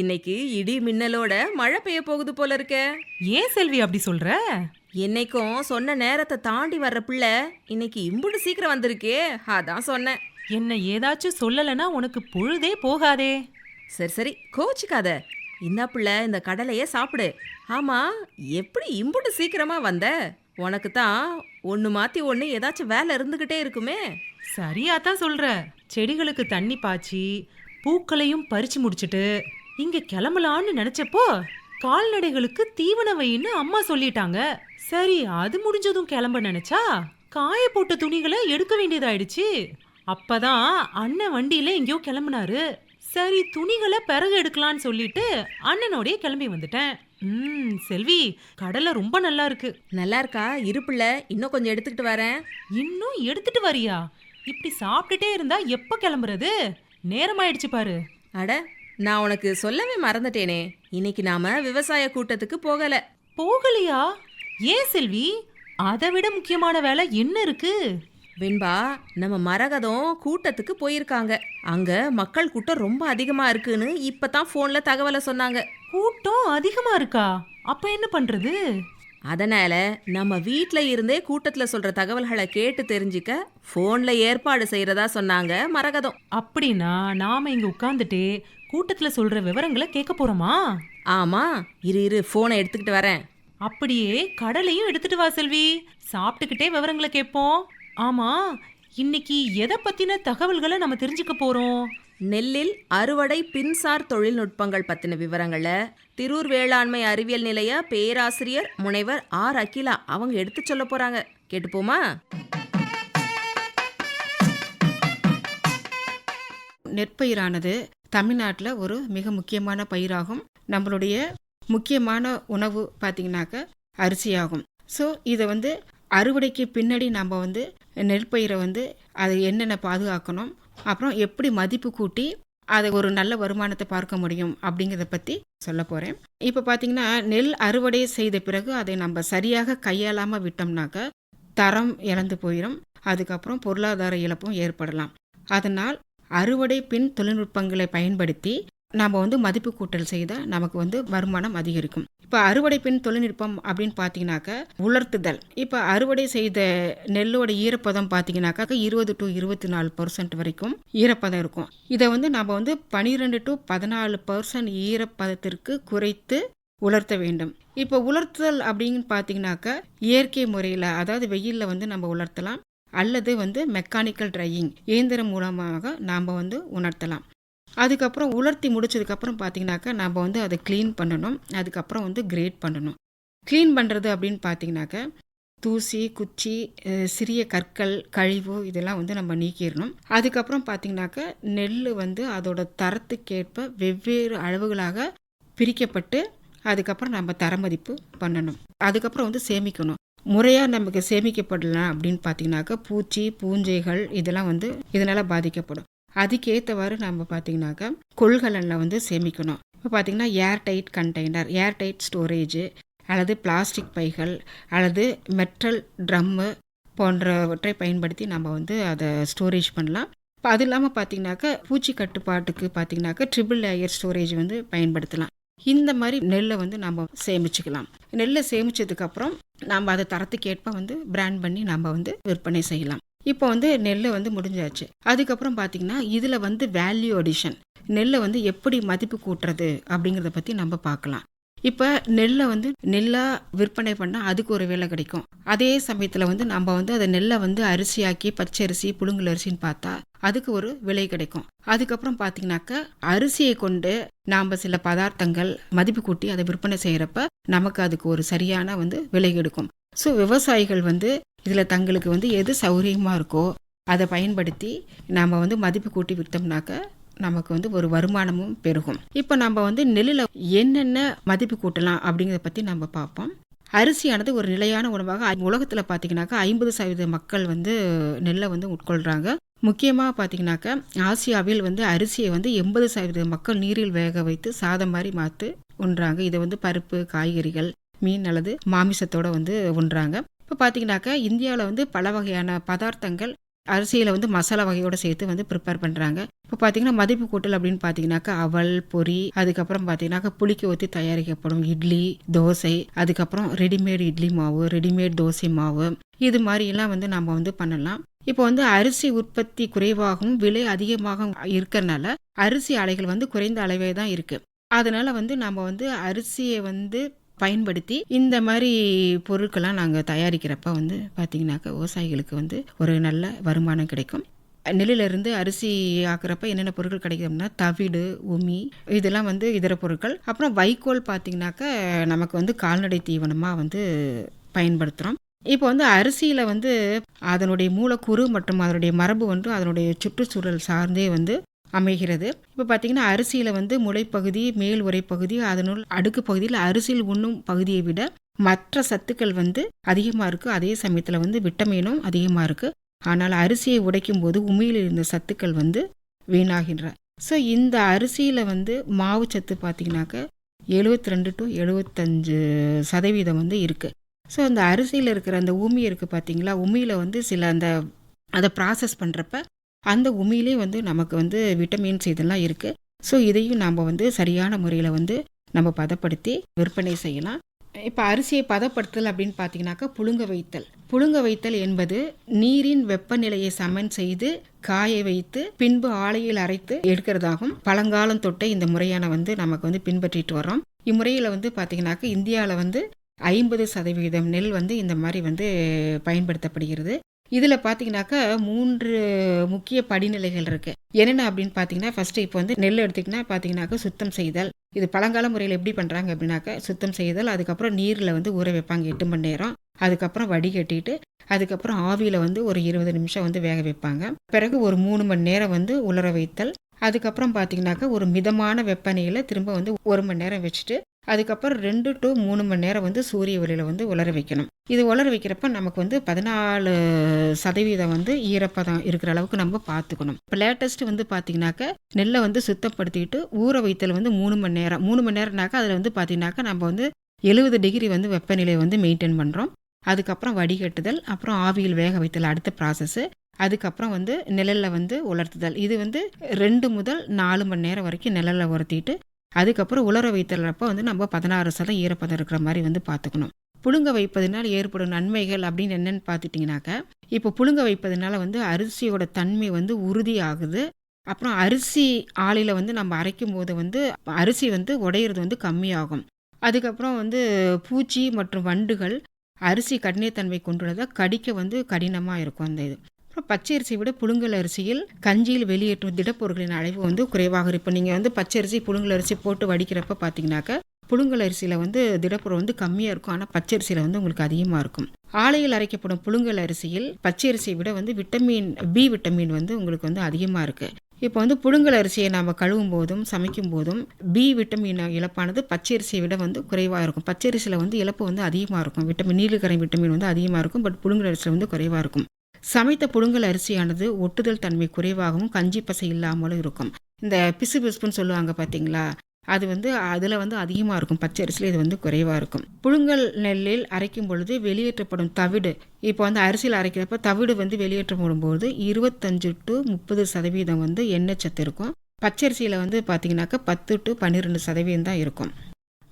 இன்னைக்கு இடி மின்னலோட மழை பெய்ய போகுது போல இருக்கே. ஏன் செல்வி அப்படி சொல்ற? என்னைக்கும் சொன்ன நேரத்தை தாண்டி வர்ற பிள்ளை இன்னைக்கு இம்புடு சீக்கிரம் வந்திருக்கே. அதான் சொன்னேன். என்ன ஏதாச்சும் சொல்லலைன்னா உனக்கு பொழுதே போகாதே. சரி சரி கோச்சிக்காத. இந்த பிள்ளை இந்த கடலையே சாப்பிடு. ஆமா எப்படி இம்புடு சீக்கிரமா வந்த? உனக்கு தான் ஒன்று மாத்தி ஒன்று ஏதாச்சும் வேலை இருந்துகிட்டே இருக்குமே. சரியா தான் சொல்ற. செடிகளுக்கு தண்ணி பாய்ச்சி பூக்களையும் பறிச்சு முடிச்சிட்டு இங்க கிளம்பலான்னு நினைச்சப்போ கால்நடைகளுக்கு தீவன வைன்னு அம்மா சொல்லிட்டாங்க. சரி அது முடிஞ்சதும் கிளம்ப நினைச்சா காய போட்ட துணிகளை எடுக்க வேண்டியதாயிடுச்சு. அப்பதான் அண்ணன் வண்டியில எங்கேயோ கிளம்புனாரு. சரி துணிகளை பிறகு எடுக்கலான்னு சொல்லிட்டு அண்ணனோடய கிளம்பி வந்துட்டேன். ம் செல்வி கடலை ரொம்ப நல்லா இருக்கு. நல்லா இருக்கா? இரு பிள்ளை இன்னும் கொஞ்சம் எடுத்துக்கிட்டு வரேன். இன்னும் எடுத்துட்டு வரியா? இப்படி சாப்பிட்டுட்டே இருந்தா எப்ப கிளம்புறது? நேரம் ஆயிடுச்சு பாரு. அட நான் உனக்கு சொல்லவே மறந்துட்டேனே. இன்னைக்கு நாம விவசாய கூட்டத்துக்கு போகல. போகலையா? ஏன் செல்வி? அதை விட முக்கியமான வேலை என்ன இருக்கு? வெண்பா நம்ம மரகதம் கூட்டத்துக்கு போயிருக்காங்க. அங்க மக்கள் கூட்டம் ரொம்ப அதிகமா இருக்குன்னு இப்பதான் போன்ல தகவலை சொன்னாங்க. கூட்டம் அதிகமா இருக்கா? அப்ப என்ன பண்றது? அதனால நம்ம வீட்ல இருந்தே கூட்டத்துல சொல்ற தகவல்களை கேட்டு தெரிஞ்சுக்க போன்ல ஏற்பாடு செய்யறதா சொன்னாங்க மரகதம். அப்படின்னா நாம இங்க உட்கார்ந்துட்டே கூட்டத்துல சொல்ற விவரங்களை கேட்க போறோமா? ஆமா இரு இரு போனை எடுத்துக்கிட்டு வரேன். அப்படியே கடலையும் எடுத்துட்டு வா செல்வி. சாப்பிட்டுக்கிட்டே விவரங்களை கேட்போம். ஆமா இன்னைக்கு எதை பத்தின தகவல்களை நம்ம தெரிஞ்சுக்க போறோம்? நெல்லில் அறுவடை பின்சார் தொழில்நுட்பங்கள் பத்தின விவரங்களை திரூர் வேளாண்மை அறிவியல் நிலைய பேராசிரியர் முனைவர் ஆர். அகிலா அவங்க எடுத்து சொல்ல போறாங்க. கேட்டுப்போமா? நெற்பயிரானது தமிழ்நாட்டில் ஒரு மிக முக்கியமான பயிராகும். நம்மளுடைய முக்கியமான உணவு பார்த்தீங்கன்னாக்க அரிசியாகும். ஸோ இதை வந்து அறுவடைக்கு பின்னாடி நம்ம வந்து நெற்பயிரை வந்து அதை என்னென்ன பாதுகாக்கணும் அப்புறம் எப்படி மதிப்பு கூட்டி அதை ஒரு நல்ல வருமானத்தை பார்க்க முடியும் அப்படிங்கிறத பற்றி சொல்ல போகிறேன் இப்போ பார்த்தீங்கன்னா நெல் அறுவடை செய்த பிறகு அதை நம்ம சரியாக கையாளாமல் விட்டோம்னாக்க தரம் இறந்து போயிடும் அதுக்கப்புறம் பொருளாதார இழப்பும் ஏற்படலாம். அதனால் அறுவடை பின் தொழில்நுட்பங்களை பயன்படுத்தி நம்ம வந்து மதிப்பு கூட்டல் செய்தால் நமக்கு வந்து வருமானம் அதிகரிக்கும். இப்போ அறுவடை பின் தொழில்நுட்பம் அப்படின்னு பார்த்தீங்கன்னாக்க உலர்த்துதல். இப்போ அறுவடை செய்த நெல்லோட ஈரப்பதம் பார்த்தீங்கன்னாக்கா இருபது டு இருபத்தி நாலு பர்சன்ட் வரைக்கும் ஈரப்பதம் இருக்கும். இதை வந்து நம்ம வந்து பனிரெண்டு டு பதினாலு பர்சன்ட் ஈரப்பதத்திற்கு குறைத்து உலர்த்த வேண்டும். இப்போ உலர்த்துதல் அப்படின்னு பார்த்தீங்கன்னாக்க இயற்கை முறையில் அதாவது வெயிலில் வந்து நம்ம உலர்த்தலாம். அல்லது வந்து மெக்கானிக்கல் ட்ரையிங் இயந்திரம் மூலமாக நாம் வந்து உணர்த்தலாம். அதுக்கப்புறம் உலர்த்தி முடிச்சதுக்கப்புறம் பார்த்தீங்கன்னாக்கா நம்ம வந்து அதை க்ளீன் பண்ணணும். அதுக்கப்புறம் வந்து கிரேட் பண்ணணும். க்ளீன் பண்ணுறது அப்படின்னு பார்த்தீங்கன்னாக்க தூசி குச்சி சிறிய கற்கள் கழிவு இதெல்லாம் வந்து நம்ம நீக்கிடணும். அதுக்கப்புறம் பார்த்திங்கனாக்கா நெல் வந்து அதோட தரத்துக்கேற்ப வெவ்வேறு அளவுகளாக பிரிக்கப்பட்டு அதுக்கப்புறம் நம்ம தரமதிப்பு பண்ணணும். அதுக்கப்புறம் வந்து சேமிக்கணும். முறையாக நமக்கு சேமிக்கப்படலாம் அப்படின்னு பார்த்தீங்கனாக்கா பூச்சி பூஞ்சைகள் இதெல்லாம் வந்து இதனால் பாதிக்கப்படும். அதுக்கேற்றவாறு நம்ம பார்த்தீங்கனாக்கா கொள்கலனில் வந்து சேமிக்கணும். இப்போ பார்த்தீங்கன்னா air tight container air tight storage அல்லது பிளாஸ்டிக் பைகள் அல்லது மெட்டல் ட்ரம்மு போன்றவற்றை பயன்படுத்தி நம்ம வந்து அதை ஸ்டோரேஜ் பண்ணலாம். இப்போ அது இல்லாமல் பார்த்தீங்கன்னாக்கா பூச்சி கட்டுப்பாட்டுக்கு பார்த்தீங்கன்னாக்கா ட்ரிபிள் லேயர் ஸ்டோரேஜ் வந்து பயன்படுத்தலாம். இந்த மாதிரி நெல்லை வந்து நம்ம சேமிச்சுக்கலாம். நெல்லை சேமித்ததுக்கப்புறம் நாம் அதை தரத்துக்கேற்ப வந்து பிராண்ட் பண்ணி நம்ம வந்து விற்பனை செய்யலாம். இப்போ வந்து நெல்லை வந்து முடிஞ்சாச்சு. அதுக்கப்புறம் பார்த்தீங்கன்னா இதில் வந்து வேல்யூ அடிஷன் நெல்லை வந்து எப்படி மதிப்பு கூட்டுறது அப்படிங்கிறத பற்றி நம்ம பார்க்கலாம் இப்போ நெல்லை வந்து நெல்லாக விற்பனை பண்ணால் அதுக்கு ஒரு வேலை கிடைக்கும். அதே சமயத்தில் வந்து நம்ம வந்து அதை நெல்லை வந்து அரிசியாக்கி பச்சரிசி புழுங்கல் அரிசின்னு பார்த்தா அதுக்கு ஒரு விலை கிடைக்கும். அதுக்கப்புறம் பார்த்தீங்கன்னாக்கா அரிசியை கொண்டு நாம் சில பதார்த்தங்கள் மதிப்பு கூட்டி அதை விற்பனை செய்கிறப்ப நமக்கு அதுக்கு ஒரு சரியான வந்து விலை கிடைக்கும் ஸோ விவசாயிகள் வந்து இதில் தங்களுக்கு வந்து எது சௌகரியமாக இருக்கோ அதை பயன்படுத்தி நாம் வந்து மதிப்பு கூட்டி விற்றோம்னாக்க நமக்கு வந்து ஒரு வருமானமும் பெருகும். இப்போ நம்ம வந்து நெல்லில் என்னென்ன மதிப்பு கூட்டலாம் அப்படிங்கிறத பற்றி நம்ம பார்ப்போம். அரிசியானது ஒரு நிலையான உணவாக உலகத்தில் பார்த்தீங்கன்னாக்கா ஐம்பது சதவீத மக்கள் வந்து நெல்லை வந்து உட்கொள்கிறாங்க முக்கியமாக பார்த்தீங்கன்னாக்கா ஆசியாவில் வந்து அரிசியை வந்து எண்பது சதவீத மக்கள் நீரில் வேக வைத்து சாதம் மாதிரி மாற்று உண்றாங்க. இதை வந்து பருப்பு காய்கறிகள் மீன் அல்லது மாமிசத்தோடு வந்து உண்றாங்க. இப்போ பார்த்தீங்கன்னாக்கா இந்தியாவில் வந்து பல வகையான பதார்த்தங்கள் அரிசியில் வந்து மசாலா வகையோடு சேர்த்து வந்து ப்ரிப்பேர் பண்ணுறாங்க இப்போ பார்த்தீங்கன்னா மதிப்பு கூட்டல் அப்படின்னு பார்த்தீங்கன்னாக்கா அவல் பொரி அதுக்கப்புறம் பார்த்தீங்கன்னாக்கா புளிக்க ஊற்றி தயாரிக்கப்படும் இட்லி தோசை அதுக்கப்புறம் ரெடிமேட் இட்லி மாவு ரெடிமேட் தோசை மாவு இது மாதிரிலாம் வந்து நம்ம வந்து பண்ணலாம். இப்போ வந்து அரிசி உற்பத்தி குறைவாகவும் விலை அதிகமாக இருக்கிறனால அரிசி அலைகள் வந்து குறைந்த அளவே தான் இருக்குது அதனால் வந்து நம்ம வந்து அரிசியை வந்து பயன்படுத்தி இந்த மாதிரி பொருட்கள்லாம் நாங்கள் தயாரிக்கிறப்ப வந்து பார்த்திங்கனாக்கா விவசாயிகளுக்கு வந்து ஒரு நல்ல வருமானம் கிடைக்கும். நெல்லிலிருந்து அரிசி ஆக்குறப்ப என்னென்ன பொருட்கள் கிடைக்கும்னா தவிடு உமி இதெல்லாம் வந்து இதர பொருட்கள். அப்புறம் வைக்கோல் பார்த்தீங்கன்னாக்கா நமக்கு வந்து கால்நடை தீவனமாக வந்து பயன்படுத்துகிறோம் இப்போ வந்து அரிசியில் வந்து அதனுடைய மூலக்கூறு மற்றும் அதனுடைய மரபு வந்து அதனுடைய சுற்றுச்சூழல் சார்ந்தே வந்து அமைகிறது. இப்போ பார்த்தீங்கன்னா அரிசியில் வந்து முளைப்பகுதி மேல் உரைப்பகுதி அதனுள் அடுக்கு பகுதியில் அரிசியில் உண்ணும் பகுதியை விட மற்ற சத்துக்கள் வந்து அதிகமாக இருக்குது அதே சமயத்தில் வந்து விட்டமினும் அதிகமாக இருக்குது ஆனால் அரிசியை உடைக்கும் போது உமியில் இருந்த சத்துக்கள் வந்து வீணாகின்ற ஸோ இந்த அரிசியில் வந்து மாவு சத்து பார்த்தீங்கன்னாக்க எழுபத்தி ரெண்டு டு எழுபத்தஞ்சு சதவீதம் வந்து இருக்குது ஸோ அந்த அரிசியில் இருக்கிற அந்த உமி இருக்குது பார்த்தீங்களா உமியில் வந்து சில அந்த அதை ப்ராசஸ் பண்ணுறப்ப அந்த உமியிலே வந்து நமக்கு வந்து விட்டமின்ஸ் இதெல்லாம் இருக்குது ஸோ இதையும் நாம் வந்து சரியான முறையில் வந்து நம்ம பதப்படுத்தி விற்பனை செய்யலாம். இப்போ அரிசியை பதப்படுத்தல் அப்படின்னு பார்த்தீங்கன்னாக்கா புழுங்க வைத்தல். புழுங்க வைத்தல் என்பது நீரின் வெப்பநிலையை சமன் செய்து காய வைத்து பின்பு ஆலையில் அரைத்து எடுக்கிறதாகும். பழங்காலம் தொட்டே இந்த முறையான வந்து நமக்கு வந்து பின்பற்றிட்டு வரோம் இம்முறையில் வந்து பார்த்திங்கனாக்கா இந்தியாவில் வந்து ஐம்பது சதவீதம் நெல் வந்து இந்த மாதிரி வந்து பயன்படுத்தப்படுகிறது. இதில் பார்த்தீங்கன்னாக்கா மூன்று முக்கிய படிநிலைகள் இருக்குது என்னென்ன அப்படின்னு பார்த்தீங்கன்னா ஃபஸ்ட்டு இப்போ வந்து நெல் எடுத்திங்கன்னா பார்த்தீங்கன்னாக்கா சுத்தம் செய்தல். இது பழங்கால முறையில் எப்படி பண்ணுறாங்க அப்படின்னாக்கா சுத்தம் செய்தல் அதுக்கப்புறம் நீரில் வந்து ஊற வைப்பாங்க எட்டு மணி நேரம். அதுக்கப்புறம் வடிகட்டிட்டு அதுக்கப்புறம் ஆவியில் வந்து ஒரு இருபது நிமிஷம் வந்து வேக வைப்பாங்க. பிறகு ஒரு மூணு மணி நேரம் வந்து உலர வைத்தல். அதுக்கப்புறம் பார்த்தீங்கன்னாக்கா ஒரு மிதமான வெப்பநிலையில் திரும்ப வந்து ஒரு மணி நேரம் வச்சுட்டு அதுக்கப்புறம் ரெண்டு டு மூணு மணி நேரம் வந்து சூரிய ஒளியில் வந்து உலர வைக்கணும். இது உலர வைக்கிறப்ப நமக்கு வந்து பதினாலு சதவீதம் வந்து ஈரப்பதம் இருக்கிற அளவுக்கு நம்ம பார்த்துக்கணும். இப்போ லேட்டஸ்ட் வந்து பார்த்தீங்கன்னாக்க நெல்லை வந்து சுத்தப்படுத்திக்கிட்டு ஊற வைத்தல் வந்து மூணு மணி நேரம். மூணு மணி நேரம்னாக்கா அதில் வந்து பார்த்தீங்கன்னாக்கா நம்ம வந்து எழுபது டிகிரி வந்து வெப்பநிலையை வந்து மெயின்டைன் பண்ணுறோம் அதுக்கப்புறம் வடிகட்டுதல் அப்புறம் ஆவியில் வேக வைத்தல் அடுத்த ப்ராசஸ்ஸு அதுக்கப்புறம் வந்து நிழலில் வந்து உலர்த்துதல். இது வந்து ரெண்டு முதல் நாலு மணி நேரம் வரைக்கும் நிழலில் உலர்த்திட்டு அதுக்கப்புறம் உலர வைத்தலப்போ வந்து நம்ம பதினாறு சதம் ஈரப்பதம் இருக்கிற மாதிரி வந்து பார்த்துக்கணும். புழுங்க வைப்பதனால் ஏற்படும் நன்மைகள் அப்படின்னு என்னென்னு பார்த்துட்டிங்கனாக்கா இப்போ புழுங்க வைப்பதனால வந்து அரிசியோட தன்மை வந்து உறுதியாகுது. அப்புறம் அரிசி ஆலையில் வந்து நம்ம அரைக்கும் போது வந்து அரிசி வந்து உடையிறது வந்து கம்மியாகும். அதுக்கப்புறம் வந்து பூச்சி மற்றும் வண்டுகள் அரிசி கடினத்தன்மை கொண்டுள்ளதை கடிக்க வந்து கடினமாக இருக்கும் அந்த இது. அப்புறம் பச்சை அரிசியை விட புழுங்கல் அரிசியில் கஞ்சியில் வெளியேற்றும் திடப்பொருட்களின் அளவு வந்து குறைவாக இருக்கும். இப்போ நீங்கள் வந்து பச்சை அரிசி புழுங்கல் அரிசி போட்டு வடிக்கிறப்ப பார்த்தீங்கன்னாக்கா புழுங்கல் அரிசியில் வந்து திடப்பொருள் வந்து கம்மியாக இருக்கும். ஆனால் பச்சை அரிசியில் வந்து உங்களுக்கு அதிகமாக இருக்கும். ஆலையில் அரைக்கப்படும் புழுங்கல் அரிசியில் பச்சை அரிசியை விட வந்து விட்டமின் பி விட்டமின் வந்து உங்களுக்கு வந்து அதிகமாக இருக்குது இப்போ வந்து புழுங்கல் அரிசியை நாம் கழுவும் போதும் சமைக்கும் போதும் பி விட்டமின் இழப்பானது பச்சரிசியை விட வந்து குறைவாக இருக்கும். பச்சரிசியில் வந்து இழப்பு வந்து அதிகமாக இருக்கும். விட்டமின் நீலக்கரை விட்டமின் வந்து அதிகமாக இருக்கும். பட் புழுங்கல் அரிசியில் வந்து குறைவாக இருக்கும். சமைத்த புழுங்கல் அரிசியானது ஒட்டுதல் தன்மை குறைவாகவும் கஞ்சி பசை இல்லாமலும் இருக்கும். இந்த பிசு பிசுப்புன்னு சொல்லுவாங்க பார்த்தீங்களா அது வந்து அதில் வந்து அதிகமாக இருக்கும். பச்சை அரிசியில் இது வந்து குறைவாக இருக்கும். புழுங்கல் நெல்லில் அரைக்கும் பொழுது வெளியேற்றப்படும் தவிடு இப்போ வந்து அரிசியில் அரைக்கிறப்ப தவிடு வந்து வெளியேற்றப்படும் போது இருபத்தஞ்சு டு முப்பது சதவீதம் வந்து எண்ணெய் சத்து இருக்கும். பச்சரிசியில் வந்து பார்த்திங்கனாக்கா பத்து டு பன்னிரெண்டு சதவீதம் தான் இருக்கும்.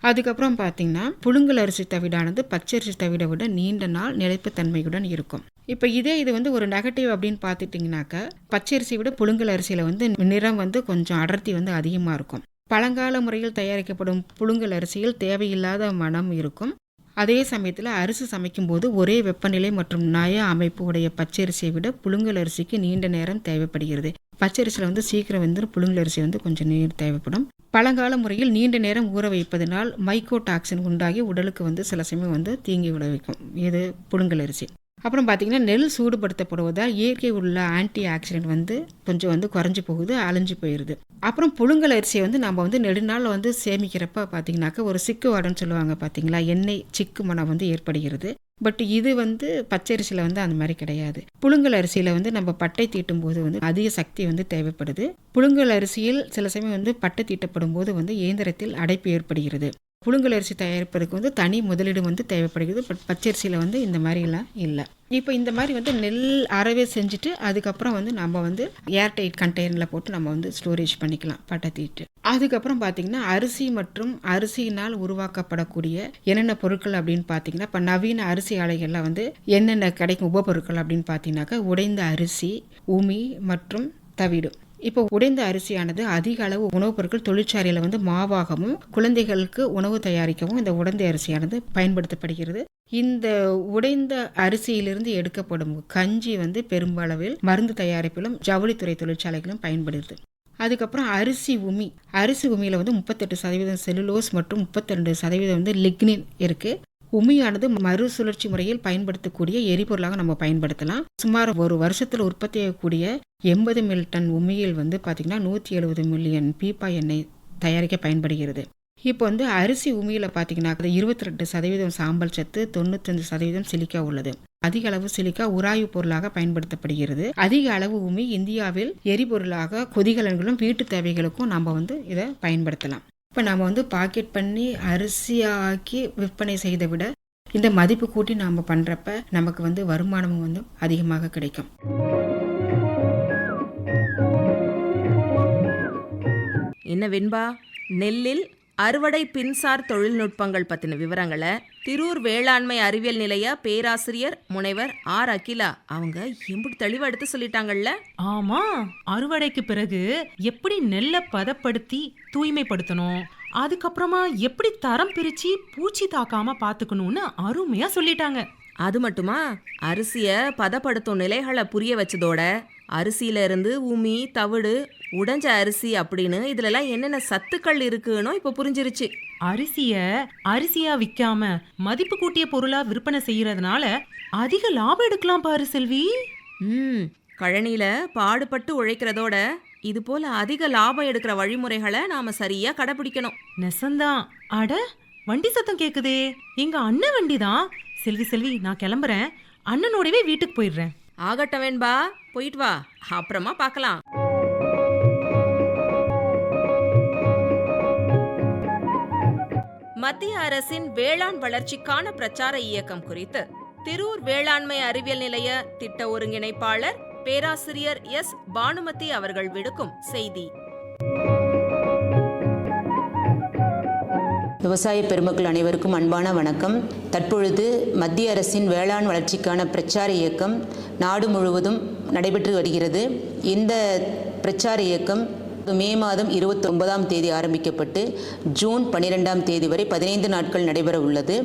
அதுக்கப்புறம் பார்த்தீங்கன்னா புழுங்கல் அரிசி தவிடானது பச்சரிசி தவிடை விட நீண்ட நாள் நிலைப்புத்தன்மையுடன் இருக்கும். இப்போ இதே இது வந்து ஒரு நெகட்டிவ் அப்படின்னு பார்த்துட்டிங்கனாக்கா பச்சரிசியை விட புழுங்கல் அரிசியில் வந்து நிறம் வந்து கொஞ்சம் அடர்த்தி வந்து அதிகமாக இருக்கும். பழங்கால முறையில் தயாரிக்கப்படும் புழுங்கல் அரிசியில் தேவையில்லாத மனம் இருக்கும். அதே சமயத்தில் அரிசி சமைக்கும்போது ஒரே வெப்பநிலை மற்றும் நய அமைப்பு உடைய பச்சரிசியை விட புழுங்கல் அரிசிக்கு நீண்ட நேரம் தேவைப்படுகிறது. பச்சரிசியில் வந்து சீக்கிரம் வந்து புழுங்கல் அரிசி வந்து கொஞ்சம் நீர் தேவைப்படும். பழங்கால முறையில் நீண்ட நேரம் ஊற வைப்பதனால் மைக்கோடாக்சின் உண்டாகி உடலுக்கு வந்து சில சமயம் வந்து தீங்கி விளைவிக்கும். இது புழுங்கல் அரிசி. அப்புறம் பார்த்திங்கன்னா நெல் சூடுபடுத்தப்படுவதால் இயற்கை உள்ள ஆன்டி ஆக்சிடென்ட் வந்து கொஞ்சம் வந்து குறைஞ்சி போகுது அழிஞ்சு போயிடுது அப்புறம் புழுங்கல் அரிசியை வந்து நம்ம வந்து நெடுநாள் வந்து சேமிக்கிறப்ப பார்த்தீங்கன்னாக்கா ஒரு சிக்கு வாடன்னு சொல்லுவாங்க பார்த்தீங்களா எண்ணெய் சிக்கு மனம் வந்து ஏற்படுகிறது. பட் இது வந்து பச்சரிசியில் வந்து அந்த மாதிரி கிடையாது. புழுங்கல் அரிசியில் வந்து நம்ம பட்டை தீட்டும் போது வந்து அதிக சக்தி வந்து தேவைப்படுது. புழுங்கல் அரிசியில் சில சமயம் வந்து பட்டை தீட்டப்படும் போது வந்து இயந்திரத்தில் அடைப்பு ஏற்படுகிறது. புழுங்கல் அரிசி தயாரிப்பதற்கு வந்து தனி முதலீடு வந்து தேவைப்படுகிறது. பட் பச்சரிசியில் வந்து இந்த மாதிரிலாம் இல்லை. இப்போ இந்த மாதிரி வந்து நெல் அறவே செஞ்சுட்டு அதுக்கப்புறம் வந்து நம்ம வந்து ஏர்டைட் கண்டெய்னரில் போட்டு நம்ம வந்து ஸ்டோரேஜ் பண்ணிக்கலாம் பட்டை தீட்டு. அதுக்கப்புறம் பார்த்தீங்கன்னா அரிசி மற்றும் அரிசியினால் உருவாக்கப்படக்கூடிய என்னென்ன பொருட்கள் அப்படின்னு பார்த்தீங்கன்னா இப்போ நவீன அரிசி ஆலைகளில் வந்து என்னென்ன கிடைக்கும் உபபொருட்கள் அப்படின்னு பார்த்தீங்கன்னாக்கா உடைந்த அரிசி உமி மற்றும் தவிடு. இப்போ உடைந்த அரிசியானது அதிக அளவு உணவுப் பொருட்கள் தொழிற்சாலையில் வந்து மாவாகவும் குழந்தைகளுக்கு உணவு தயாரிக்கவும் இந்த உடைந்த அரிசியானது பயன்படுத்தப்படுகிறது. இந்த உடைந்த அரிசியிலிருந்து எடுக்கப்படும் கஞ்சி வந்து பெரும்பளவில் மருந்து தயாரிப்பிலும் ஜவுளித்துறை தொழிற்சாலைகளும் பயன்படுது. அதுக்கப்புறம் அரிசி உமி. அரிசி உமியில் வந்து முப்பத்தெட்டு சதவீதம் செல்லுலோஸ் மற்றும் முப்பத்திரெண்டு சதவீதம் வந்து லிக்னின் இருக்குது உமியானது மறுசுழற்சி முறையில் பயன்படுத்தக்கூடிய எரிபொருளாக நம்ம பயன்படுத்தலாம். சுமார் ஒரு வருஷத்தில் உற்பத்தி ஆகக்கூடிய எண்பது மில் டன் உமியில் வந்து பார்த்திங்கன்னா நூற்றி எழுபது மில்லியன் பீப்பா எண்ணெய் தயாரிக்க பயன்படுகிறது. இப்போ வந்து அரிசி உமியில் பார்த்தீங்கன்னா இருபத்தி ரெண்டு சதவீதம் சாம்பல் சத்து தொண்ணூத்தஞ்சு சதவீதம் சிலிக்கா உள்ளது. அதிக அளவு சிலிக்கா உராய்வு பொருளாக பயன்படுத்தப்படுகிறது. அதிக அளவு உமி இந்தியாவில் எரிபொருளாக கொதிகலன்களும் வீட்டு தேவைகளுக்கும் நம்ம வந்து இதை பயன்படுத்தலாம். இப்போ நாம் வந்து பாக்கெட் பண்ணி அரிசியாக்கி விற்பனை செய்தை விட இந்த மதிப்பு கூட்டி நாம் பண்ணுறப்ப நமக்கு வந்து வருமானமும் வந்து அதிகமாக கிடைக்கும். என்ன வெண்பா? நெல்லில் அறுவடை பின்சார் தொழில்நுட்பங்கள் பற்றின விவரங்களை திரூர் வேளாண்மை அறிவியல் நிலைய பேராசிரியர் முனைவர் ஆர். அகிலா அவங்க எம்புட்டு தெளிவா எடுத்து சொல்லிட்டாங்கல்ல? ஆமா. அறுவடைக்கு பிறகு எப்படி நெல்லை பதப்படுத்தி தூய்மைப்படுத்தணும்? அதுக்கப்புறமா எப்படி தரம் பிரிச்சு பூச்சி தாக்காம பாத்துக்கணும்னு அருமையா சொல்லிட்டாங்க. அது மட்டுமா? அரிசியை பதப்படுத்தும் நிலைகளை புரிய வச்சதோட அரிசியில இருந்து உமி தவிடு உடைஞ்ச அரிசி அப்படின்னு இதுலலாம் என்னென்ன சத்துக்கள் இருக்குன்னு இப்போ புரிஞ்சிருச்சு. அரிசிய அரிசியா விக்காம மதிப்பு கூட்டிய பொருளா விற்பனை செய்யறதுனால அதிக லாபம் எடுக்கலாம் பாரு செல்வி. ம் கழனியில பாடுபட்டு உழைக்கிறதோட இது போல அதிக லாபம் எடுக்கிற வழிமுறைகளை நாம சரியா கடைபிடிக்கணும். நெசந்தான் அட வண்டி சத்தம் கேக்குதே. எங்க அண்ணன் வண்டி தான் செல்வி செல்வி நான் கிளம்புறேன். அண்ணனோடவே வீட்டுக்கு போயிடுறேன். ஆகட்டும் வேண்பா போயிட்டு வா. அப்புறமா பார்க்கலாம். மத்திய அரசின் வேளாண் வளர்ச்சிக்கான பிரச்சார இயக்கம் குறித்து திரூர் வேளாண்மை அறிவியல் நிலைய திட்ட ஒருங்கிணைப்பாளர் பேராசிரியர் எஸ். பானுமதி அவர்கள் விடுக்கும் செய்தி. விவசாய பெருமக்கள் அனைவருக்கும் அன்பான வணக்கம். தற்பொழுது மத்திய அரசின் வேளாண் வளர்ச்சிக்கான பிரச்சார இயக்கம் நாடு முழுவதும் நடைபெற்று வருகிறது. இந்த பிரச்சார இயக்கம் மே மாதம் இருபத்தி ஒன்பதாம் தேதி ஆரம்பிக்கப்பட்டு ஜூன் பன்னிரெண்டாம் தேதி வரை பதினைந்து நாட்கள் நடைபெற உள்ளது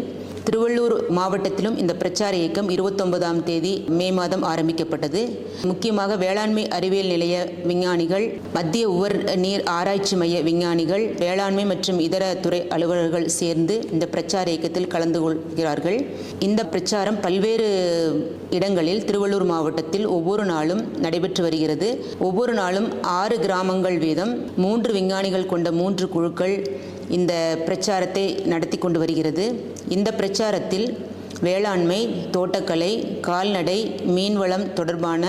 திருவள்ளூர் மாவட்டத்திலும் இந்த பிரச்சார இயக்கம் இருபத்தொன்பதாம் தேதி மே மாதம் ஆரம்பிக்கப்பட்டது. முக்கியமாக வேளாண்மை அறிவியல் நிலைய விஞ்ஞானிகள் மத்திய உவர் நீர் ஆராய்ச்சி மைய விஞ்ஞானிகள் வேளாண்மை மற்றும் இதர துறை அலுவலர்கள் சேர்ந்து இந்த பிரச்சார இயக்கத்தில் கலந்து கொள்கிறார்கள். இந்த பிரச்சாரம் பல்வேறு இடங்களில் திருவள்ளூர் மாவட்டத்தில் ஒவ்வொரு நாளும் நடைபெற்று வருகிறது. ஒவ்வொரு நாளும் ஆறு கிராமங்கள் வீதம் மூன்று விஞ்ஞானிகள் கொண்ட மூன்று குழுக்கள் இந்த பிரச்சாரத்தை நடத்தி கொண்டு வருகிறது. இந்த பிரச்சாரத்தில் வேளாண்மை தோட்டக்கலை கால்நடை மீன்வளம் தொடர்பான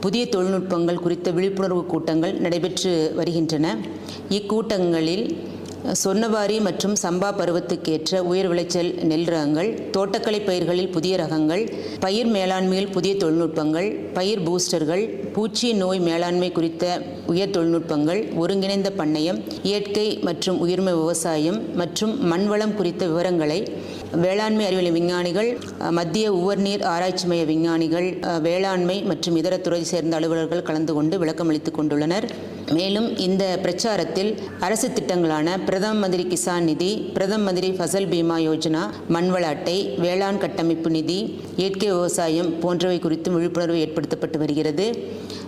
புதிய தொழில்நுட்பங்கள் குறித்த விழிப்புணர்வு கூட்டங்கள் நடைபெற்று வருகின்றன. இக்கூட்டங்களில் சொன்னவாரி மற்றும் சம்பா பருவத்துக்கேற்ற உயர் விளைச்சல் நெல் ரகங்கள் தோட்டக்கலை பயிர்களில் புதிய ரகங்கள் பயிர் மேலாண்மையில் புதிய தொழில்நுட்பங்கள் பயிர் பூஸ்டர்கள் பூச்சி நோய் மேலாண்மை குறித்த உயர் தொழில்நுட்பங்கள் ஒருங்கிணைந்த பண்ணையம் இயற்கை மற்றும் உயிர்மை விவசாயம் மற்றும் மண்வளம் குறித்த விவரங்களை வேளாண்மை அறிவியல் விஞ்ஞானிகள் மத்திய உவர்நீர் ஆராய்ச்சி மைய விஞ்ஞானிகள் வேளாண்மை மற்றும் இதர துறை சேர்ந்த அலுவலர்கள் கலந்து கொண்டு விளக்கமளித்துக் கொண்டுள்ளனர். மேலும் இந்த பிரச்சாரத்தில் அரசு திட்டங்களான பிரதம மந்திரி கிசான் நிதி பிரதம மந்திரி ஃபசல் பீமா யோஜனா மண்வள அட்டை வேளாண் கட்டமைப்பு நிதி இயற்கை விவசாயம் போன்றவை குறித்தும் விழிப்புணர்வு ஏற்படுத்தப்பட்டு வருகிறது.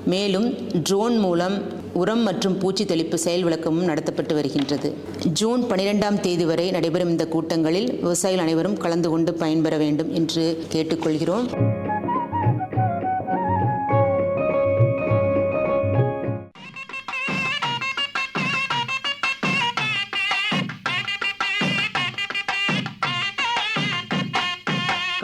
மேலும் ட்ரோன் மூலம் உரம் மற்றும் பூச்சி தெளிப்பு செயல் விளக்கமும் நடத்தப்பட்டு வருகின்றது. ஜூன் பனிரெண்டாம் தேதி வரை நடைபெறும் இந்த கூட்டங்களில் விவசாயிகள் அனைவரும் கலந்து கொண்டு பயன்பெற வேண்டும் என்று கேட்டுக்கொள்கிறோம்.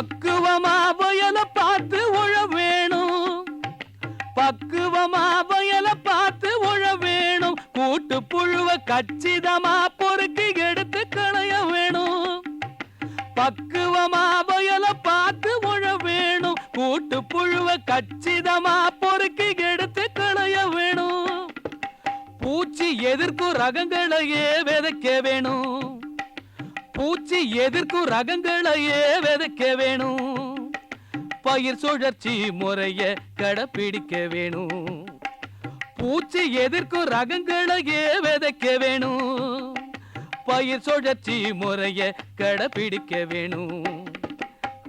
பக்குவமா வயல பார்த்து உழ வேணும். பக்குவமா வயல பார்த்து உழ வேணும். கூட்டு புழுவ கச்சிதமா பொறுக்கி எடுத்து களைய வேணும். பக்குவமா வயல பார்த்து உழ வேணும். கூட்டு புழுவ கச்சிதமா பொறுக்கி எடுத்து களைய வேணும். பூச்சி எதிர்க்கும் ரகங்களையே விதைக்க வேணும். பூச்சி எதிர்க்கும் ரகங்களையே விதைக்க வேணும். பயிர் சுழற்சி முறைய கடைப்பிடிக்க வேணும். பூச்சி எதிர்க்கும் ரகங்களையே விதைக்க வேணும். பயிர் சுழற்சி முறைய கடைப்பிடிக்க வேணும்.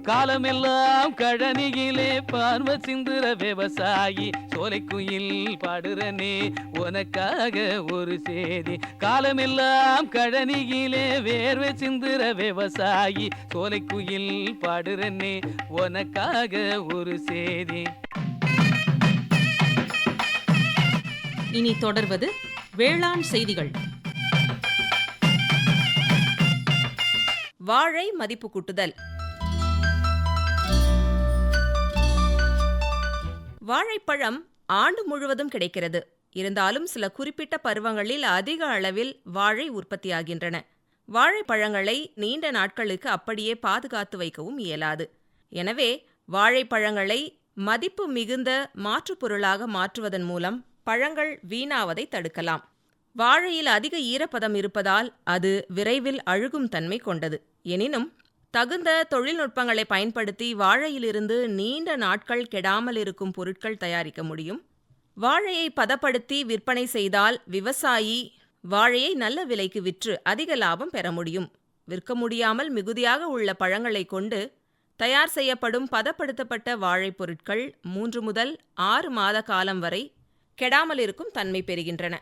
காலமெல்லாம் கழனியிலே பார்வ சிந்துர விவசாயி. சோலை குயில் பாடுறனே உனக்காக ஒரு சேதி. காலமெல்லாம் கழனியிலே வேர்வை சிந்துர விவசாயி. சோலை குயில் பாடுறனே உனக்காக ஒரு சேதி. இனி தொடர்வது வேளாண் செய்திகள். வாழை மதிப்பு கூட்டுதல். வாழைப்பழம் ஆண்டு முழுவதும் கிடைக்கிறது. இருந்தாலும் சில குறிப்பிட்ட பருவங்களில் அதிக அளவில் வாழை உற்பத்தியாகின்றன. வாழைப்பழங்களை நீண்ட நாட்களுக்கு அப்படியே பாதுகாத்து வைக்கவும் இயலாது. எனவே வாழைப்பழங்களை மதிப்பு மிகுந்த மாற்றுப் பொருளாக மாற்றுவதன் மூலம் பழங்கள் வீணாவதை தடுக்கலாம். வாழையில் அதிக ஈரப்பதம் இருப்பதால் அது விரைவில் அழுகும் தன்மை கொண்டது. எனினும் தகுந்த தொழில்நுட்பங்களை பயன்படுத்தி வாழையிலிருந்து நீண்ட நாட்கள் கெடாமல் இருக்கும் பொருட்கள் தயாரிக்க முடியும். வாழையை பதப்படுத்தி விற்பனை செய்தால் விவசாயி வாழையை நல்ல விலைக்கு விற்று அதிக லாபம் பெற முடியும். விற்க முடியாமல் மிகுதியாக உள்ள பழங்களை கொண்டு தயார் செய்யப்படும் பதப்படுத்தப்பட்ட வாழைப் பொருட்கள் மூன்று முதல் ஆறு மாத காலம் வரை கெடாமல் இருக்கும் தன்மை பெறுகின்றன.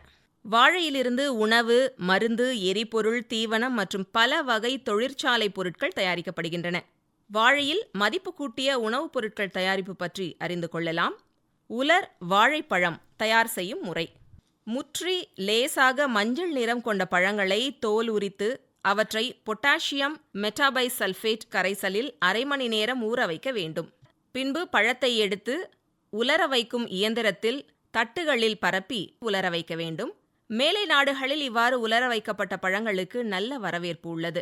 வாழையிலிருந்து உணவு மருந்து எரிபொருள் தீவனம் மற்றும் பல வகை தொழிற்சாலை பொருட்கள் தயாரிக்கப்படுகின்றன. வாழையில் மதிப்பு கூட்டிய உணவுப் பொருட்கள் தயாரிப்பு பற்றி அறிந்து கொள்ளலாம். உலர் வாழைப்பழம் தயார் செய்யும் முறை. முற்றி லேசாக மஞ்சள் நிறம் கொண்ட பழங்களை தோல் உரித்து அவற்றை பொட்டாசியம் மெட்டாபைசல்ஃபேட் கரைசலில் அரை மணி நேரம் ஊற வைக்க வேண்டும். பின்பு பழத்தை எடுத்து உலர வைக்கும் இயந்திரத்தில் தட்டுகளில் பரப்பி உலர வைக்க வேண்டும். மேலை நாடுகளில் இவ்வாறு உலர வைக்கப்பட்ட பழங்களுக்கு நல்ல வரவேற்பு உள்ளது.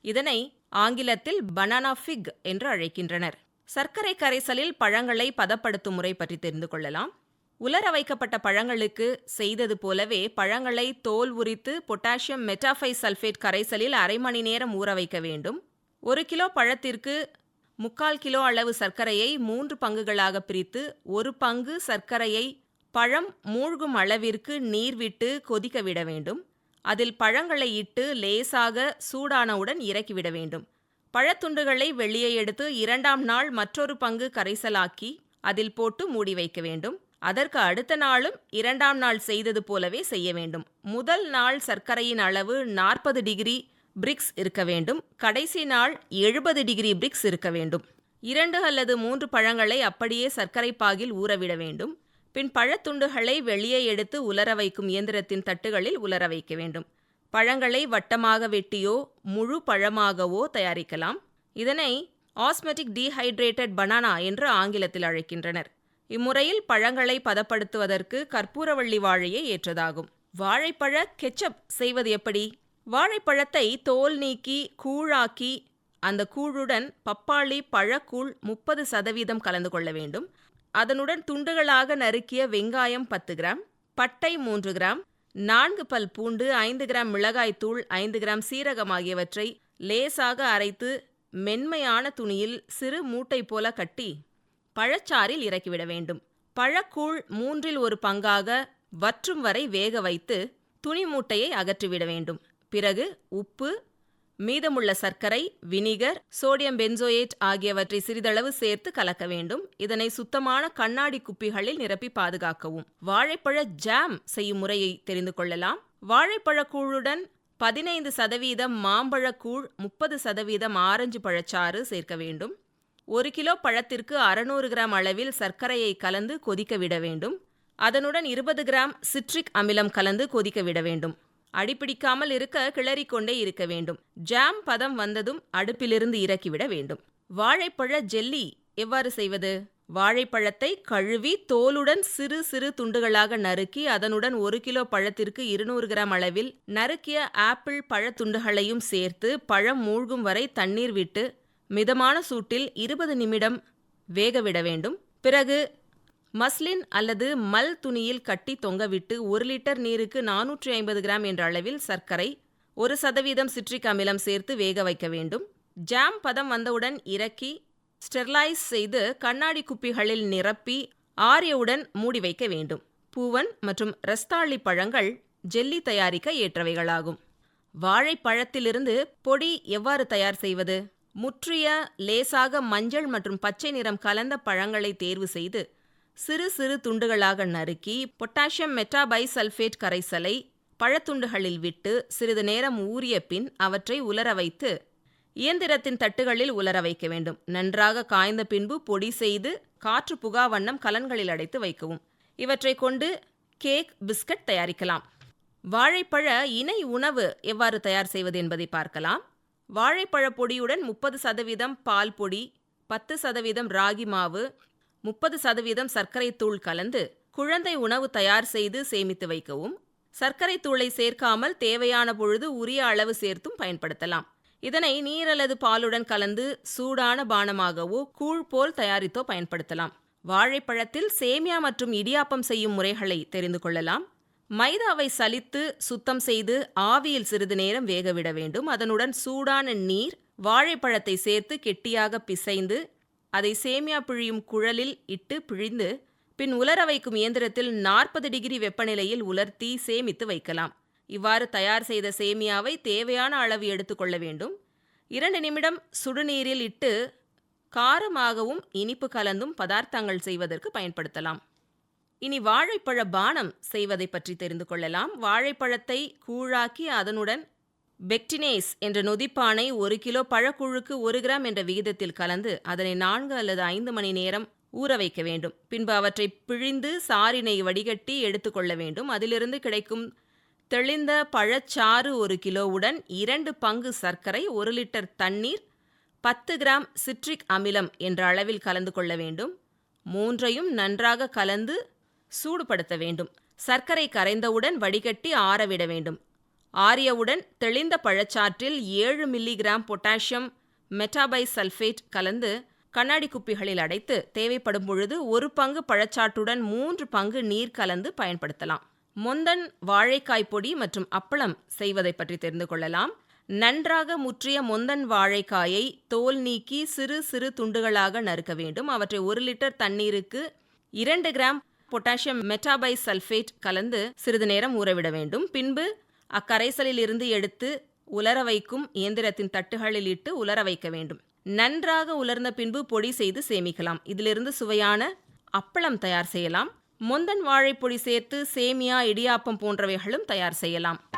இதனை ஆங்கிலத்தில் பனானா ஃபிக் என்று அழைக்கின்றனர். சர்க்கரை கரைசலில் பழங்களை பதப்படுத்தும் முறை பற்றி தெரிந்து கொள்ளலாம். உலர வைக்கப்பட்ட பழங்களுக்கு செய்தது போலவே பழங்களை தோல் உரித்து பொட்டாசியம் மெட்டாஃபை சல்ஃபேட் கரைசலில் அரை மணி நேரம் ஊற வைக்க வேண்டும். ஒரு கிலோ பழத்திற்கு முக்கால் கிலோ அளவு சர்க்கரையை மூன்று பங்குகளாக பிரித்து ஒரு பங்கு சர்க்கரையை பழம் மூழ்கும் அளவிற்கு நீர் விட்டு கொதிக்க விட வேண்டும். அதில் பழங்களை இட்டு லேசாக சூடானவுடன் இறக்கிவிட வேண்டும். பழத்துண்டுகளை வெளியே எடுத்து இரண்டாம் நாள் மற்றொரு பங்கு கரைசலாக்கி அதில் போட்டு மூடி வைக்க வேண்டும். அதற்கு அடுத்த நாளும் இரண்டாம் நாள் செய்தது போலவே செய்ய வேண்டும். முதல் நாள் சர்க்கரையின் அளவு நாற்பது டிகிரி பிரிக்ஸ் இருக்க வேண்டும். கடைசி நாள் எழுபது டிகிரி பிரிக்ஸ் இருக்க வேண்டும். இரண்டு அல்லது மூன்று பழங்களை அப்படியே சர்க்கரை பாகில் ஊறவிட வேண்டும். பின் பழத்துண்டுகளை வெளியே எடுத்து உலர வைக்கும் இயந்திரத்தின் தட்டுகளில் உலர வைக்க வேண்டும். பழங்களை வட்டமாக வெட்டியோ முழு பழமாகவோ தயாரிக்கலாம். இதனை ஆஸ்மெட்டிக் டீஹைட்ரேட்டட் பனானா என்று ஆங்கிலத்தில் அழைக்கின்றனர். இம்முறையில் பழங்களை பதப்படுத்துவதற்கு கற்பூரவள்ளி வாழையே ஏற்றதாகும். வாழைப்பழ கெச்சப் செய்வது எப்படி? வாழைப்பழத்தை தோல் நீக்கி கூழாக்கி அந்த கூழுடன் பப்பாளி பழக்கூழ் முப்பது சதவீதம் கலந்து கொள்ள வேண்டும். அதனுடன் துண்டுகளாக நறுக்கிய வெங்காயம் பத்து கிராம் பட்டை மூன்று கிராம் நான்கு பல் பூண்டு ஐந்து கிராம் மிளகாய்த்தூள் ஐந்து கிராம் சீரகம் ஆகியவற்றை லேசாக அரைத்து மென்மையான துணியில் சிறு மூட்டை போல கட்டி பழச்சாறில் இறக்கிவிட வேண்டும். பழக்கூழ் மூன்றில் ஒரு பங்காக வற்றும் வரை வேக வைத்து துணி மூட்டையை அகற்றிவிட வேண்டும். பிறகு உப்பு மீதமுள்ள சர்க்கரை வினிகர் சோடியம் பென்சோயேட் ஆகியவற்றை சிறிதளவு சேர்த்து கலக்க வேண்டும். இதனை சுத்தமான கண்ணாடி குப்பிகளில் நிரப்பி பாதுகாக்கவும். வாழைப்பழ ஜாம் செய்யும் முறையை தெரிந்து கொள்ளலாம். வாழைப்பழக்கூழுடன் பதினைந்து சதவீதம் மாம்பழக்கூழ் முப்பது சதவீதம் ஆரஞ்சு பழச்சாறு சேர்க்க வேண்டும். ஒரு கிலோ பழத்திற்கு அறுநூறு கிராம் அளவில் சர்க்கரையை கலந்து கொதிக்க விட வேண்டும். அதனுடன் இருபது கிராம் சிட்ரிக் அமிலம் கலந்து கொதிக்க விட வேண்டும். அடிப்பிடிக்காமல் இருக்க கிளறிக்கொண்டே இருக்க வேண்டும். ஜாம் பதம் வந்ததும் அடுப்பிலிருந்து இறக்கிவிட வேண்டும். வாழைப்பழ ஜெல்லி எவ்வாறு செய்வது? வாழைப்பழத்தை கழுவி தோலுடன் சிறு சிறு துண்டுகளாக நறுக்கி அதனுடன் ஒரு கிலோ பழத்திற்கு இருநூறு கிராம் அளவில் நறுக்கிய ஆப்பிள் பழத்துண்டுகளையும் சேர்த்து பழம் மூழ்கும் வரை தண்ணீர் விட்டு மிதமான சூட்டில் இருபது நிமிடம் வேகவிட வேண்டும். பிறகு மஸ்லின் அல்லது மல் துணியில் கட்டி தொங்கவிட்டு ஒரு லிட்டர் நீருக்கு நானூற்றி ஐம்பது கிராம் என்ற அளவில் சர்க்கரை ஒரு சதவீதம் சிட்ரிக் அமிலம் சேர்த்து வேக வைக்க வேண்டும். ஜாம் பதம் வந்தவுடன் இறக்கி ஸ்டெர்லைஸ் செய்து கண்ணாடி குப்பிகளில் நிரப்பி ஆரியவுடன் மூடி வைக்க வேண்டும். பூவன் மற்றும் ரஸ்தாளி பழங்கள் ஜெல்லி தயாரிக்க ஏற்றவைகளாகும். வாழைப்பழத்திலிருந்து பொடி எவ்வாறு தயார் செய்வது? முற்றிய லேசாக மஞ்சள் மற்றும் பச்சை நிறம் கலந்த பழங்களை தேர்வு செய்து சிறு சிறு துண்டுகளாக நறுக்கி பொட்டாசியம் மெட்டாபைசல்ஃபேட் கரைசலை பழத்துண்டுகளில் விட்டு சிறிது நேரம் ஊறிய பின் அவற்றை உலர வைத்து இயந்திரத்தின் தட்டுகளில் உலர வைக்க வேண்டும். நன்றாக காய்ந்த பின்பு பொடி செய்து காற்று புகா வண்ணம் கலன்களில் அடைத்து வைக்கவும். இவற்றை கொண்டு கேக் பிஸ்கட் தயாரிக்கலாம். வாழைப்பழ இணை உணவு எவ்வாறு தயார் செய்வது என்பதை பார்க்கலாம். வாழைப்பழ பொடியுடன் முப்பது சதவீதம் பால் பொடி பத்து சதவீதம் ராகி மாவு முப்பது சதவீதம் சர்க்கரை தூள் கலந்து குழந்தை உணவு தயார் செய்து சேமித்து வைக்கவும் சர்க்கரை தூளை சேர்க்காமல் தேவையான பொழுது உரிய அளவு சேர்த்தும் பயன்படுத்தலாம். இதனை நீர் அல்லது பாலுடன் கலந்து சூடான பானமாகவோ கூழ் போல் தயாரித்தோ பயன்படுத்தலாம். வாழைப்பழத்தில் சேமியா மற்றும் இடியாப்பம் செய்யும் முறைகளை தெரிந்து கொள்ளலாம். மைதாவை சலித்து சுத்தம் செய்து ஆவியில் சிறிது நேரம் வேகவிட வேண்டும். அதனுடன் சூடான நீர் வாழைப்பழத்தை சேர்த்து கெட்டியாக பிசைந்து அதை சேமியா பிழியும் குழலில் இட்டு பிழிந்து பின் உலர வைக்கும் இயந்திரத்தில் நாற்பது டிகிரி வெப்பநிலையில் உலர்த்தி சேமித்து வைக்கலாம். இவ்வாறு தயார் செய்த சேமியாவை தேவையான அளவு எடுத்துக்கொள்ள வேண்டும். இரண்டு நிமிடம் சுடுநீரில் இட்டு காரமாகவும் இனிப்பு கலந்தும் பதார்த்தங்கள் செய்வதற்கு பயன்படுத்தலாம். இனி வாழைப்பழ பானம் செய்வதை பற்றி தெரிந்து கொள்ளலாம். வாழைப்பழத்தை கூழாக்கி அதனுடன் பெக்டினேஸ் என்ற நொதிப்பானை ஒரு கிலோ பழக்குழுக்கு ஒரு கிராம் என்ற விகிதத்தில் கலந்து அதனை நான்கு அல்லது ஐந்து மணி நேரம் ஊற வைக்க வேண்டும். பின்பு அவற்றை பிழிந்து சாரினை வடிகட்டி எடுத்துக்கொள்ள வேண்டும். அதிலிருந்து கிடைக்கும் தெளிந்த பழச்சாறு ஒரு கிலோவுடன் இரண்டு பங்கு சர்க்கரை ஒரு லிட்டர் தண்ணீர் பத்து கிராம் சிட்ரிக் அமிலம் என்ற அளவில் கலந்து கொள்ள வேண்டும். மூன்றையும் நன்றாக கலந்து சூடுபடுத்த வேண்டும். சர்க்கரை கரைந்தவுடன் வடிகட்டி ஆறவிட வேண்டும். ஆரியவுடன் தெளிந்த பழச்சாற்றில் ஏழு மில்லிகிராம் பொட்டாசியம் மெட்டாபைசல்ஃபேட் கலந்து கண்ணாடி குப்பிகளில் அடைத்து தேவைப்படும் பொழுது ஒரு பங்கு பழச்சாற்றுடன் மூன்று பங்கு நீர் கலந்து பயன்படுத்தலாம். முந்தன் வாழைக்காய் பொடி மற்றும் அப்பளம் செய்வதை பற்றி தெரிந்து கொள்ளலாம். நன்றாக முற்றிய மொந்தன் வாழைக்காயை தோல் நீக்கி சிறு சிறு துண்டுகளாக நறுக்க வேண்டும். அவற்றை ஒரு லிட்டர் தண்ணீருக்கு இரண்டு கிராம் பொட்டாசியம் மெட்டாபை சல்ஃபேட் கலந்து சிறிது நேரம் ஊறவிட வேண்டும். பின்பு அக்கரைசலில் இருந்து எடுத்து உலர வைக்கும் இயந்திரத்தின் தட்டுகளில் இட்டு உலர வைக்க வேண்டும். நன்றாக உலர்ந்த பின்பு பொடி செய்து சேமிக்கலாம். இதிலிருந்து சுவையான அப்பளம் தயார் செய்யலாம். முந்தன் வாழைப்பொடி சேர்த்து சேமியா இடியாப்பம் போன்றவைகளும் தயார் செய்யலாம்.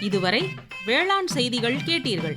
இதுவரை வேளாண் செய்திகள் கேட்டீர்கள்.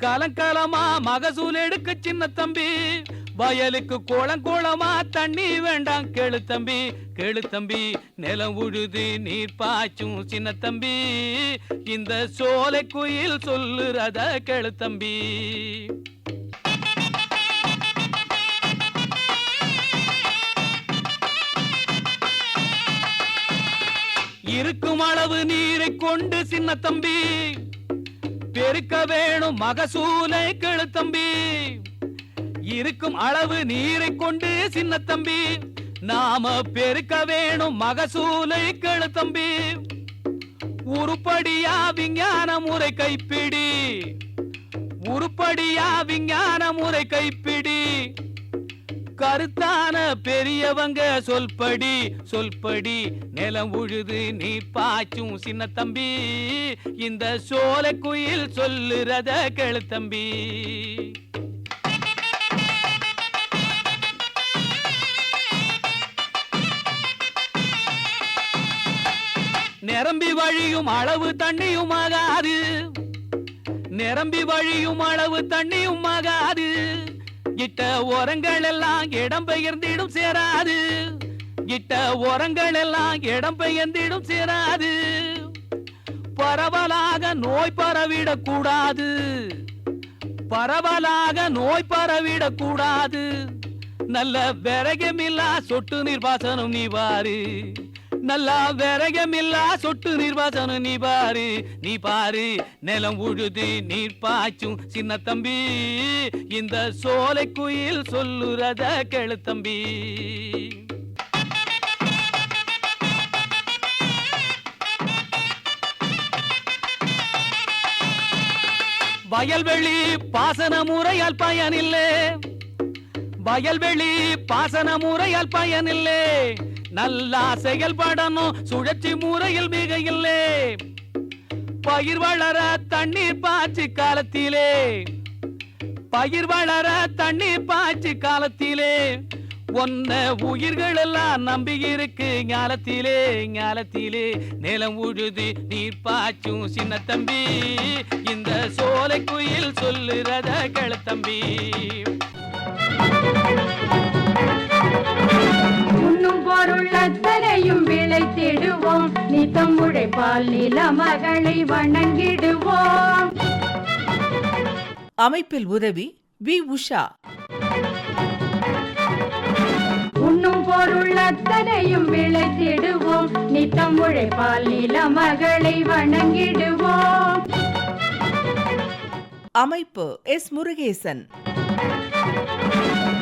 கலங்கலமா மகசூல் எடுக்க சின்ன தம்பி. வயலுக்கு கோலம் குளமா தண்ணி வேண்டாம் கேளு தம்பி கேளு தம்பி. நிலம் உழுது நீர் பாய்ச்சும் சின்ன தம்பி. இந்த சோலை குயில் சொல்லுறத கேளு தம்பி. இருக்கும் அளவு நீரை கொண்டு சின்ன தம்பி. பெருக்க வேணும் மகசூலை கெழு தம்பி இருக்கும் அளவு நீரை கொண்டு சின்ன தம்பி நாம பெருக்க வேணும் மகசூலை கெழு தம்பி உருப்படியா விஞ்ஞான முறை கைப்பிடி. உருப்படியா விஞ்ஞான முறை கைப்பிடி. கருத்தான பெரியவங்க சொல்படி சொல்படி. நிலம் உழுது நீ பாய்ச்சும் சின்ன தம்பி. இந்த சோலை குயில் சொல்லுறத கேளு தம்பி. நிரம்பி வழியும் அளவு தண்ணியும் ஆகாது. நிரம்பி வழியும் அளவு தண்ணியும் ஆகாது. கிட்ட ஓரங்கள் எல்லாம் இடம் பெயர்ந்திடும் சேராது. கிட்ட ஓரங்கள் எல்லாம் இடம் பெயர்ந்திடும் சேராது. பரவலாக நோய் பரவிடக் கூடாது. பரவலாக நோய் பரவிடக் கூடாது. நல்ல விரகமில்லா சொட்டு நிர்வாசனம் நீ பாரு நல்லா விரகமில்லா சொட்டு நிர்வாசனம் நீ பாரு நீ பாரு. நிலம் உழுது நீர் பாய்ச்சும் சின்ன தம்பி. இந்த சோலை குயில் சொல்லுறத கேளு தம்பி. வயல்வெளி பாசன முறையால் பயனில்லை. வயல்வெளி பாசன முறையால் பயனில்லை. நல்லா செயல்படணும் சுழற்சி முறையில் மிக இல்லை பயிர் வளர தண்ணீர் பாய்ச்சி காலத்திலே. பயிர் வளர தண்ணீர் பாய்ச்சி காலத்திலே. ஒன்ன உயிர்கள் எல்லாம் நம்பி இருக்கு ஞாலத்திலே ஞாலத்திலே. நிலம் உழுது நீர் பாய்ச்சும் சின்ன தம்பி. இந்த சோலை குயில் சொல்லுறத கேளு தம்பி உண்ணும் பொருள் அத்தனையும் விளைத்திடுவோம். நித்தம் உழைப்பால் நில மகளை வணங்கிடுவோம். அமைப்பில் உதவி வி. உஷா. உண்ணும் பொருள் அத்தனையும் விளைத்திடுவோம். நித்தம் உழைப்பால் நில மகளை வணங்கிடுவோம். அமைப்பு எஸ். முருகேசன்.